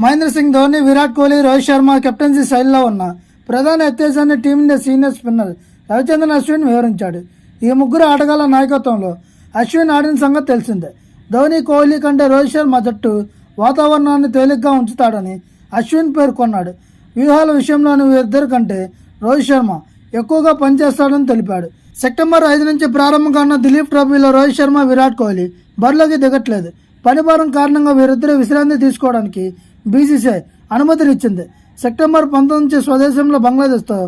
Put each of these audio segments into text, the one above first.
Mahindra Singh Dhoni Virat Kohli Rohit Sharma captaincy శైలిలో ఉన్న ప్రధాన వ్యత్యాసాన్ని team India senior spinner Ravichandran Ashwin వివరించాడు. ఈ ముగ్గురు ఆటగాళ్ళ నాయకత్వంలో అశ్విన్ ఆడిన సంగతి తెలిసిందే. ధోని కోహ్లీ కంటే రోహిత్ శర్మ జట్టు వాతావరణాన్ని తేలిగ్గా ఉంచుతాడని అశ్విన్ పేర్కొన్నాడు. వ్యూహాల విషయంలోని వీరిద్దరి కంటే రోహిత్ శర్మ ఎక్కువగా పనిచేస్తాడని తెలిపాడు. సెప్టెంబర్ ఐదు నుంచి ప్రారంభం కానున్న దిలీప్ ట్రోఫీలో రోహిత్ శర్మ విరాట్ కోహ్లీ బరిలోకి దిగట్లేదు. పనిభారం కారణంగా వీరిద్దరూ విశ్రాంతి తీసుకోవడానికి బీసీసీఐ అనుమతినిచ్చింది సెప్టెంబర్ పంతొమ్మిది నుంచి స్వదేశంలో బంగ్లాదేశ్తో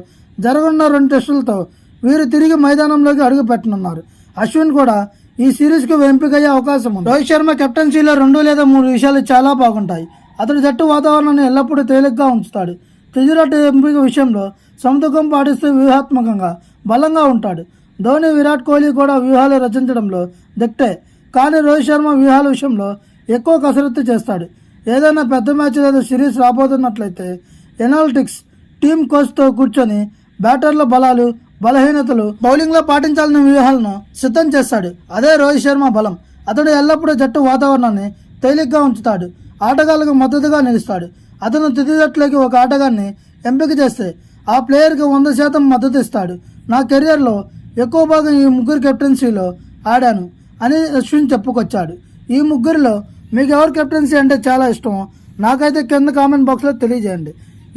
జరగనున్న రెండు టెస్టులతో వీరు తిరిగి మైదానంలోకి అడుగుపెట్టనున్నారు. అశ్విన్ కూడా ఈ సిరీస్కు ఎంపికయ్యే అవకాశం ఉంది. రోహిత్ శర్మ కెప్టెన్సీలో రెండు లేదా మూడు విషయాలు చాలా బాగుంటాయి. అతడు జట్టు వాతావరణాన్ని ఎల్లప్పుడూ తేలిగ్గా ఉంచుతాడు. తుదిరట్టు ఎంపిక విషయంలో సమతుకం పాటిస్తూ వ్యూహాత్మకంగా బలంగా ఉంటాడు. ధోని విరాట్ కోహ్లీ కూడా వ్యూహాలు రచించడంలో దిట్టే కానీ రోహిత్ శర్మ వ్యూహాల విషయంలో ఎక్కువ కసరత్తు చేస్తాడు. ఏదైనా పెద్ద మ్యాచ్ లేదా సిరీస్ రాబోతున్నట్లయితే ఎనాలిటిక్స్ టీమ్ కోచ్తో కూర్చొని బ్యాటర్ల బలాలు బలహీనతలు బౌలింగ్లో పాటించాల్సిన వ్యూహాలను సిద్ధం చేస్తాడు. అదే రోహిత్ శర్మ బలం. అతడు ఎల్లప్పుడూ జట్టు వాతావరణాన్ని తేలిగ్గా ఉంచుతాడు. ఆటగాళ్ళకు మద్దతుగా నిలుస్తాడు. అతను తుది జట్టులోకి ఒక ఆటగాన్ని ఎంపిక చేస్తే ఆ ప్లేయర్కి వంద శాతం మద్దతు ఇస్తాడు. నా కెరియర్లో ఎక్కువ భాగం ఈ ముగ్గురు కెప్టెన్సీలో ఆడాను అని అశ్విన్ చెప్పుకొచ్చాడు. ఈ ముగ్గురిలో మీకు ఎవరు కెప్టెన్సీ అంటే చాలా ఇష్టం. నాకైతే కింద కామెంట్ బాక్స్లో తెలియజేయండి.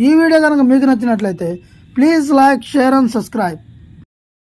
ఈ వీడియో కనుక మీకు నచ్చినట్లయితే please like share and subscribe.